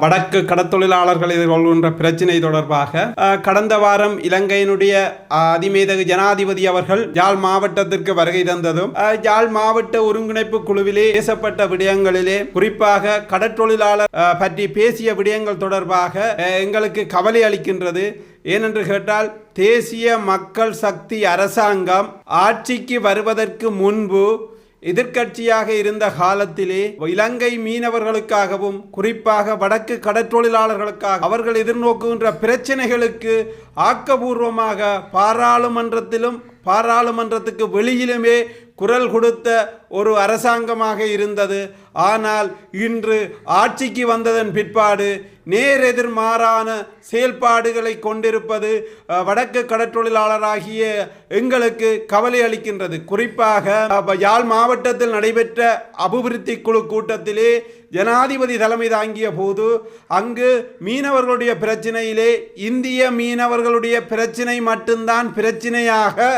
வடக்கு கடத்தொழிலாளர்கள் எதிர்கொள்கின்ற பிரச்சினை தொடர்பாக கடந்த வாரம் இலங்கையினுடைய அதிமேதகு ஜனாதிபதி அவர்கள் யாழ் மாவட்டத்திற்கு வருகை தந்ததும் ஜாழ் யாழ் மாவட்ட ஒருங்கிணைப்பு குழுவிலே பேசப்பட்ட விடயங்களிலே குறிப்பாக கடற்றொழிலாளர் பற்றி பேசிய விடயங்கள் தொடர்பாக எங்களுக்கு கவலை அளிக்கின்றது. ஏனென்று கேட்டால் தேசிய மக்கள் சக்தி அரசாங்கம் ஆட்சிக்கு வருவதற்கு முன்பு எதிர்க்கட்சியாக இருந்த காலத்திலே இலங்கை மீனவர்களுக்காகவும் குறிப்பாக வடக்கு கடற்றொழிலாளர்களுக்காக அவர்கள் எதிர்நோக்குகின்ற பிரச்சனைகளுக்கு ஆக்கபூர்வமாக பாராளுமன்றத்திலும் பாராளுமன்றத்துக்கு வெளியிலுமே குரல் கொடுத்த ஒரு அரசாங்கமாக இருந்தது. ஆனால் இன்று ஆட்சிக்கு வந்ததன் பிற்பாடு நேர் எதிர்மாறான செயல்பாடுகளை கொண்டிருப்பது வடக்கு கடற்றொழிலாளராகிய எங்களுக்கு கவலை அளிக்கின்றது. குறிப்பாக யாழ் மாவட்டத்தில் நடைபெற்ற அபிவிருத்தி குழு கூட்டத்திலே ஜனாதிபதி தலைமை தாங்கிய போது அங்கு மீனவர்களுடைய பிரச்சனையிலே இந்திய மீனவர்களுடைய பிரச்சனை மட்டும்தான் பிரச்சனையாக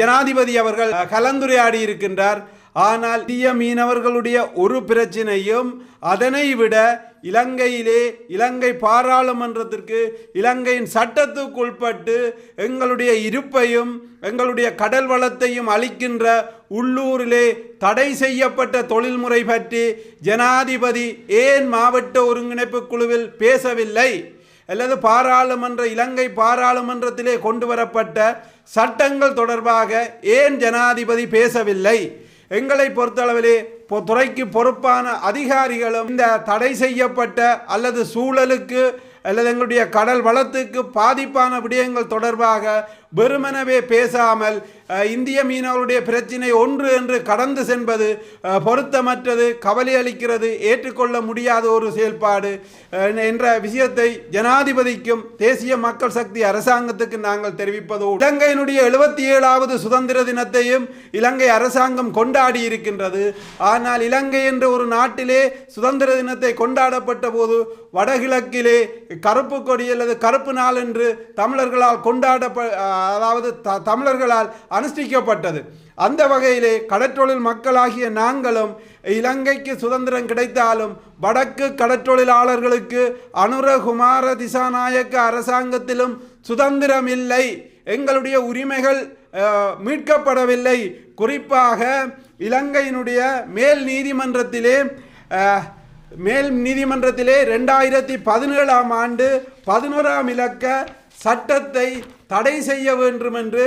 ஜனாதிபதி அவர்கள் கலந்துரையாடி கலந்துரையாடி இருக்கின்றார் ஆனால் இந்திய மீனவர்களுடைய ஒரு பிரச்சினையும் அதனை விட இலங்கையிலே இலங்கை பாராளுமன்றத்திற்கு இலங்கையின் சட்டத்துக்குட்பட்டு எங்களுடைய இருப்பையும் எங்களுடைய கடல் வளத்தையும் அளிக்கின்ற உள்ளூரிலே தடை செய்யப்பட்ட தொழில்முறை பற்றி ஜனாதிபதி ஏன் மாவட்ட ஒருங்கிணைப்பு குழுவில் பேசவில்லை? அல்லது பாராளுமன்ற இலங்கை பாராளுமன்றத்திலே கொண்டு வரப்பட்ட சட்டங்கள் தொடர்பாக ஏன் ஜனாதிபதி பேசவில்லை? எங்களை பொறுத்தளவிலே பொ- துறைக்கு பொறுப்பான அதிகாரிகளும் இந்த தடை செய்யப்பட்ட அல்லது சூழலுக்கு அல்லது எங்களுடைய கடல் வளத்துக்கு பாதிப்பான விடயங்கள் தொடர்பாக வெறுமனவே பேசாமல் இந்திய மீனவருடைய பிரச்சினை ஒன்று என்று கடந்து சென்பது பொருத்தமற்றது கவலை அளிக்கிறது ஏற்றுக்கொள்ள முடியாத ஒரு செயல்பாடு என்ற விஷயத்தை ஜனாதிபதிக்கும் தேசிய மக்கள் சக்தி அரசாங்கத்துக்கு நாங்கள் தெரிவிப்பதோடு இலங்கையினுடைய எழுபத்தி ஏழாவது சுதந்திர தினத்தையும் இலங்கை அரசாங்கம் கொண்டாடி இருக்கின்றது. ஆனால் இலங்கை என்ற ஒரு நாட்டிலே சுதந்திர தினத்தை கொண்டாடப்பட்ட போது வடகிழக்கிலே கருப்பு கொடி அல்லது கருப்பு நாள் என்று தமிழர்களால் கொண்டாடப்ப அதாவது த- தமிழர்களால் அனுஷ்டிக்கப்பட்டது. அந்த வகையிலே கடற்றொழில் மக்களாகிய நாங்களும் இலங்கைக்கு சுதந்திரம் கிடைத்தாலும் வடக்கு கடற்றொழிலாளர்களுக்கு அனுரகுமார திசாநாயக்க அரசாங்கத்திலும் சுதந்திரம் இல்லை. எங்களுடைய உரிமைகள் மீட்கப்படவில்லை. குறிப்பாக இலங்கையினுடைய மேல் நீதிமன்றத்திலே மேல் நீதிமன்றத்திலே ரெண்டாயிரத்தி பதினேழாம் ஆண்டு பதினோராம் இலக்க சட்டத்தை தடை செய்ய வேண்டும் என்று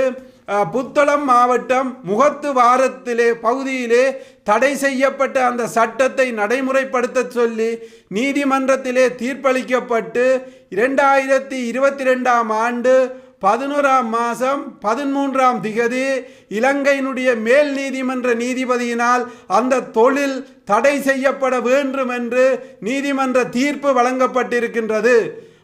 புத்தளம் மாவட்டம் முகத்து வாரத்திலே பகுதியிலே தடை செய்யப்பட்ட அந்த சட்டத்தை நடைமுறைப்படுத்த சொல்லி நீதிமன்றத்திலே தீர்ப்பளிக்கப்பட்டு இரண்டாயிரத்தி இருபத்தி ரெண்டாம் ஆண்டு பதினோராம் மாதம் பதிமூன்றாம் திகதி இலங்கையினுடைய மேல் நீதிமன்ற நீதிபதியினால் அந்த தொழில் தடை செய்யப்பட வேண்டும் என்று நீதிமன்ற தீர்ப்பு வழங்கப்பட்டிருக்கின்றது.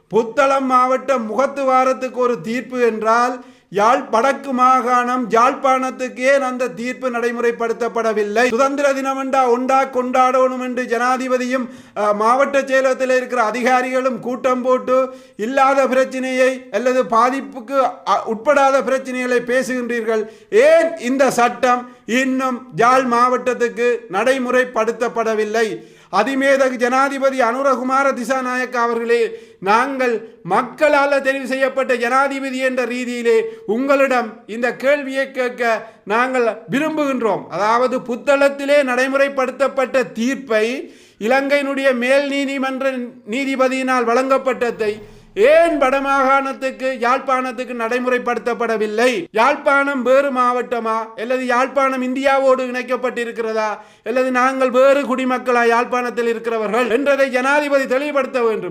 புத்தளம் மாவட்டம் முகத்துவாரத்துக்கு ஒரு தீர்ப்பு என்றால் யாழ் வடக்கு மாகாணம் யாழ்ப்பாணத்துக்கே அந்த தீர்ப்பு நடைமுறைப்படுத்தப்படவில்லை? சுதந்திர தினம் என்றா உண்டா கொண்டாடணும் என்று ஜனாதிபதியும் மாவட்ட செயலகத்தில் இருக்கிற அதிகாரிகளும் கூட்டம் போட்டு இல்லாத பிரச்சனையை அல்லது பாதிப்புக்கு அ, உட்படாத பிரச்சனைகளை பேசுகின்றீர்கள். ஏன் இந்த சட்டம் இன்னும் யாழ் மாவட்டத்துக்கு நடைமுறைப்படுத்தப்படவில்லை? அதிமேதகு ஜனாதிபதி அனுரகுமார திசாநாயக்க அவர்களே நாங்கள் மக்களால் தெரிவு செய்யப்பட்ட ஜனாதிபதி என்ற ரீதியிலே உங்களிடம் இந்த கேள்வியை கேட்க நாங்கள் விரும்புகின்றோம். அதாவது புத்தளத்திலே நடைமுறைப்படுத்தப்பட்ட தீர்ப்பை இலங்கையினுடைய மேல் நீதிமன்ற நீதிபதியினால் வழங்கப்பட்டதை ஏன் வடமாகாணத்துக்கு யாழ்ப்பாணத்துக்கு நடைமுறைப்படுத்தப்படவில்லை? யாழ்ப்பாணம் வேறு மாவட்டமா? அல்லது யாழ்ப்பாணம் இந்தியாவோடு இணைக்கப்பட்டிருக்கிறதா? அல்லது நாங்கள் வேறு குடிமக்களா யாழ்ப்பாணத்தில் இருக்கிறவர்கள்? என்றதை ஜனாதிபதி தெளிவுபடுத்த வேண்டும்.